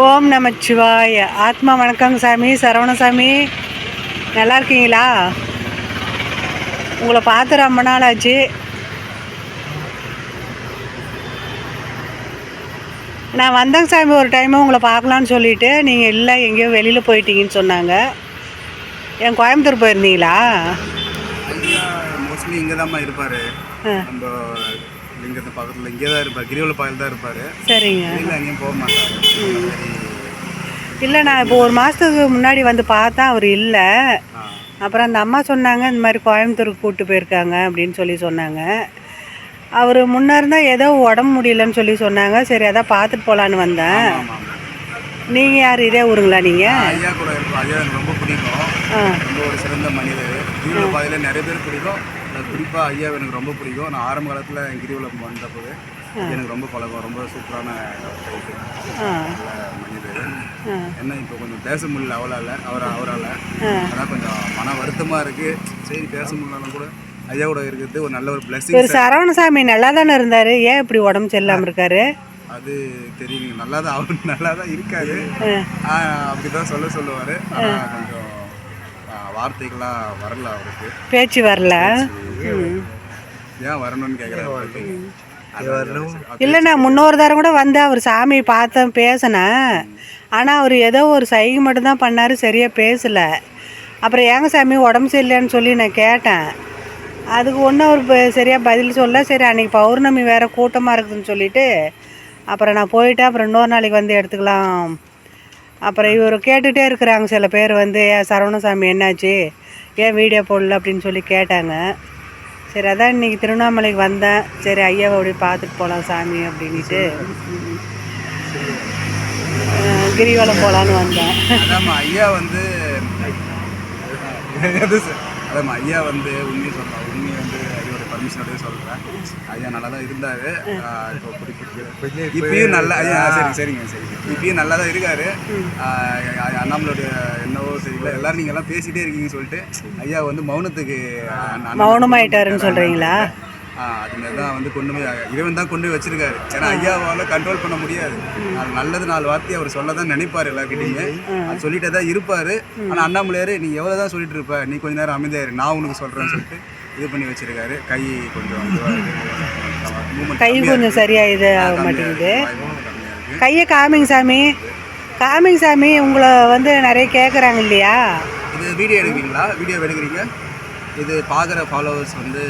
ஓம் நமச்சிவாய. ஆத்மா வணக்கங்க சாமி சரவணசாமி நல்லா இருக்கீங்களா? உங்களை பார்த்து ரொம்ப நாள் ஆச்சு. நான் வந்தேங்க சாமி ஒரு டைமு உங்களை பார்க்கலான்னு சொல்லிட்டு நீங்கள் இல்லை எங்கேயோ வெளியில் போயிட்டீங்கன்னு சொன்னாங்க. என் கோயம்புத்தூர் போயிருந்தீங்களா? மோஸ்ட்லி இங்கே தான்மா இருப்பார். நம்ம லிங்கத்து பக்கத்தில் இங்கே தான் இருப்பார் கிரிவல பாயில் தான் இருப்பார். சரிங்க. வெளியில் எங்கேயும் போக மாட்டார். இல்லை நான் இப்போ ஒரு மாதத்துக்கு முன்னாடி வந்து பார்த்தா அவர் இல்லை. அப்புறம் அந்த அம்மா சொன்னாங்க இந்த மாதிரி கோயம்புத்தூருக்கு கூப்பிட்டு போயிருக்காங்க அப்படின்னு சொல்லி சொன்னாங்க. அவர் முன்னே இருந்தால் ஏதோ உடம்பு முடியலன்னு சொல்லி சொன்னாங்க. சரி அதான் பார்த்துட்டு போகலான்னு வந்தேன். நீங்கள் யார் இதே ஊருங்களா நீங்கள் ஐயா கூட இருக்கும். ஐயா எனக்கு ரொம்ப பிடிக்கும். ரொம்ப ஒரு சிறந்த மனிதர். நிறைய பேர் பிடிக்கும். குறிப்பாக ஐயா எனக்கு ரொம்ப பிடிக்கும். நான் ஆரம்ப காலத்தில் கிரிவலம் வந்தபோது எனக்கு ரொம்ப பழக்கம் ரொம்ப சூப்பரான மனிதர். என்ன இப்போ கொஞ்சம் பேச முடியல அவளால் அவர் அவரால். அதான் கொஞ்சம் மன வருத்தமாக இருக்குது சரி பேச முடியலனாலும் கூட ஐயா கூட இருக்கிறது ஒரு நல்ல ஒரு ஒரு பிளெஸிங் சரவணசாமி நல்லா தானே இருந்தார்? ஏன் இப்படி உடம்பு சரியில்லாமல் இருக்காரு? அது தெரியுங்க. நல்லா தான் அவர் நல்லா தான் இருக்காரு அப்படி தான் சொல்ல சொல்லுவார். கொஞ்சம் ஆ, வார்த்தைகள்லாம் வரல அவருக்கு. பேச்சு வரல. ஏன் வரணும்னு கேட்குறாரு இல்லை நான் முன்னொரு தரம் கூட வந்து அவர் சாமியை பார்த்தேன் பேசினேன். ஆனால் அவர் ஏதோ ஒரு சைகை மட்டும்தான் பண்ணார் சரியாக பேசலை. அப்புறம் ஏங்க சாமி உடம்பு சரியில்லைன்னு சொல்லி நான் கேட்டேன். அதுக்கு ஒன்றும் அவர் சரியாக பதில் சொல்ல சரி அன்றைக்கி பௌர்ணமி வேறு கூட்டமாக இருக்குதுன்னு சொல்லிட்டு அப்புறம் நான் போயிட்டு அப்புறம் இன்னொரு நாளைக்கு வந்து எடுத்துக்கலாம். அப்புறம் இவர் கேட்டுகிட்டே இருக்கிறாங்க சில பேர் வந்து ஏன் சரவணசாமி என்னாச்சு? ஏன் வீடியோ போடல? அப்படின்னு சொல்லி கேட்டாங்க. சரி அதான் இன்னைக்கு திருவண்ணாமலைக்கு வந்தேன். சரி ஐயாவை அப்படி பார்த்துட்டு போகலாம் சாமி அப்படின்ட்டு கிரிவலம் போகலான்னு வந்தேன். அதாம்மா ஐயா வந்து அதாம்மா ஐயா வந்து உண்மையை சொல்கிறேன் உண்மையை வந்து ஐயோட பர்மிஷனோடய சொல்கிறேன் ஐயா நல்லா தான் இருந்தார் இப்போ குறிப்பிட்டு இப்பயும் நல்லா ஐயா சரி சரிங்க சரி இப்பயும் நல்லா தான் இருக்காரு ஆஹ் தெரியல. எல்லாரும் நீங்க எல்லாம் பேசிட்டே இருக்கீங்கன்னு சொல்லிட்டு ஐயா வந்து மௌனத்துக்கு மௌனமாயிட்டாருன்னு சொல்கிறீங்களா ஆஹ் அது மாதிரி தான் வந்து கொண்டு போய் இறைவன் தான் கொண்டு போய் வச்சிருக்காரு. ஏன்னா ஐயாவால் கண்ட்ரோல் பண்ண முடியாது. நாலு நல்லது நாலு வார்த்தையை அவர் சொல்ல தான் நினைப்பார் எல்லாருக்கிட்டையுமே அது சொல்லிட்டே தான் இருப்பார். ஆனால் அண்ணாமலையார் நீ எவ்வளோ தான் சொல்லிட்டு இருப்ப? நீ கொஞ்ச நேரம் அமைதியாரு நான் உனக்கு சொல்கிறேன்னு சொல்லிட்டு இது பண்ணி வச்சிருக்காரு. கை கொஞ்சம் கை கொஞ்சம் சரியாக இது ஆக மாட்டேங்குது. கையை காமிங்க சாமி. காமிங்க சாமி உங்களை வந்து நிறைய கேட்குறாங்க இல்லையா? இது வீடியோ எடுக்கிறீங்களா? வீடியோ எடுக்கிறீங்க? இது பார்க்குற ஃபாலோவர்ஸ் வந்து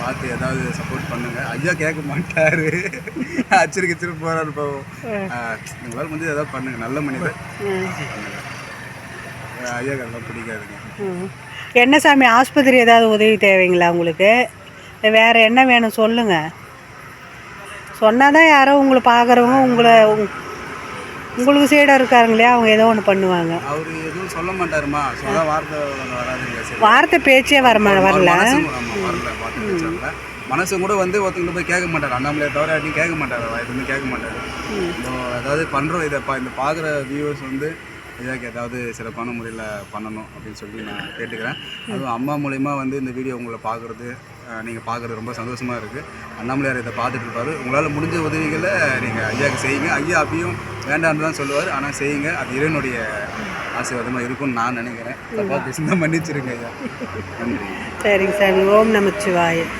பார்த்து ஏதாவது சப்போர்ட் பண்ணுங்க. ஐயா கேட்க மாட்டாரு. அச்சிருக்கு திரும்ப போறாரு போவோம். உங்களால் வந்து ஏதாவது பண்ணுங்க. நல்ல மனிதர். ஐயா அதெல்லாம் பிடிக்காதுங்க. என்ன சாமி ஆஸ்பத்திரி ஏதாவது உதவி தேவைங்களா உங்களுக்கு? வேறு என்ன வேணும் சொல்லுங்கள் சொன்னால் தான் யாரோ உங்களை பார்க்குறவங்க உங்களை உங்- உங்களுக்கு சைடாக இருக்காருங்க இல்லையா அவங்க ஏதோ ஒன்று பண்ணுவாங்க. அவர் எதுவும் சொல்ல மாட்டாருமா? சொல்ல வார்த்தை வராதுங்க வார்த்தை பேச்சே வர வரல. மனசு கூட வந்து ஒருத்தங்க போய் கேட்க மாட்டார். அண்ணாமலையை தவிர யார்ட்டையும் கேட்க மாட்டார். எதுவுமே கேட்க மாட்டார். அதாவது பண்ணுறோம் இதை இந்த பார்க்குற வியூவர்ஸ் வந்து இதாக ஏதாவது சிறப்பான முறையில் பண்ணணும் அப்படின்னு சொல்லி நான் கேட்டுக்கிறேன். அதுவும் அம்மா மூலயமா வந்து இந்த வீடியோ உங்களை பார்க்குறது நீங்கள் பார்க்குறது ரொம்ப சந்தோஷமாக இருக்குது அண்ணாமலையார் இதை பார்த்துட்டு இருப்பார். உங்களால் முடிஞ்ச உதவிகளை நீங்கள் ஐயாவுக்கு செய்யுங்க. ஐயா அப்பயும் வேண்டாம்னு தான் சொல்லுவார். ஆனால் செய்யுங்க. அது இறைவனுடைய ஆசீர்வாதமாக இருக்கும்னு நான் நினைக்கிறேன். தப்பாக பேசினா மன்னிச்சிருங்க ஐயா. நன்றி. சரிங்க சார். ஓம் நமச்சிவாயன்